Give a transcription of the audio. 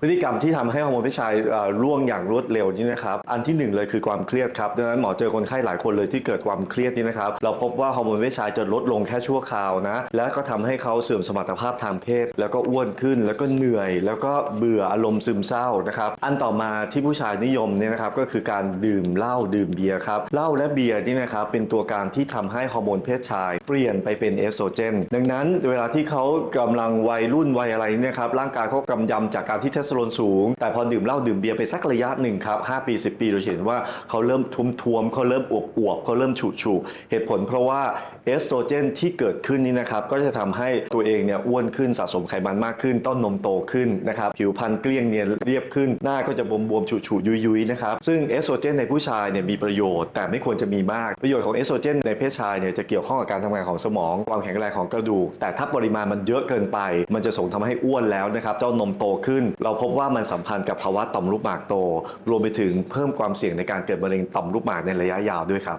พฤติกรรมที่ทำให้ฮอร์โมนเพศชายร่วงอย่างรวดเร็วนี่นะครับ อันที่หนึ่งเลยคือความเครียดครับดังนั้นหมอเจอคนไข้หลายคนเลยที่เกิดความเครียดนี่นะครับ เราพบว่าฮอร์โมนเพศชายจะลดลงแค่ชั่วคราวนะ และก็ทำให้เขาเสื่อมสมรรถภาพทางเพศ แล้วก็อ้วนขึ้น แล้วก็เหนื่อย แล้วก็เบื่ออารมณ์ซึมเศร้านะครับ อันต่อมาที่ผู้ชายนิยมเนี่ยนะครับก็คือการดื่มเหล้าดื่มเบียร์ครับ เหล้าและเบียร์นี่นะครับเป็นตัวการที่ทำให้ฮอร์โมนเพศชาย เปลี่ยนไปเป็นเอสโตรเจน ดังนั้นเวลาที่เขากำลังวัยรุ่นวัยอะไรเนี่ยครับร่างกายเขากำยำจากการที่เทสสเตอโรนสูง แต่พอดื่มเหล้าดื่มเบียร์ไปสักระยะหนึ่งครับ5ปี 10 ปีเราเห็นว่าเขาเริ่มทุ้มทวมเขาเริ่มอวบอวบๆเขาเริ่มฉูดฉูเหตุผลเพราะว่าเอสโตรเจนที่เกิดขึ้นนี่นะครับก็จะทำให้ตัวเองเนี่ยอ้วนขึ้นสะสมไขมันมากขึ้น ต้นนมโตขึ้นนะครับผิวพรรณเกลี้ยงเนียนเรียบขึ้น หน้าก็จะบวมๆฉูดฉูยุยยุยๆนะครับซึ่งเอสโตรเจนในผู้ชายเนี่ยมีประโยชน์ แต่ไม่ควรจะมีมากประโยชน์ของเอสโตรเจนในเพศชายเนี่ยจะเกี่ยวข้องกับการทำงานของสมองความแข็งแรงของกระดูก แต่ถ้าปริมาณมันเยอะเกินไป มันจะส่งทำให้อ้วนแล้วนะครับเจ้านมโตขึ้นเราพบว่ามันสัมพันธ์กับภาวะต่อมลูกหมากโต รวมไปถึงเพิ่มความเสี่ยงในการเกิดมะเร็งต่อมลูกหมากในระยะยาวด้วยครับ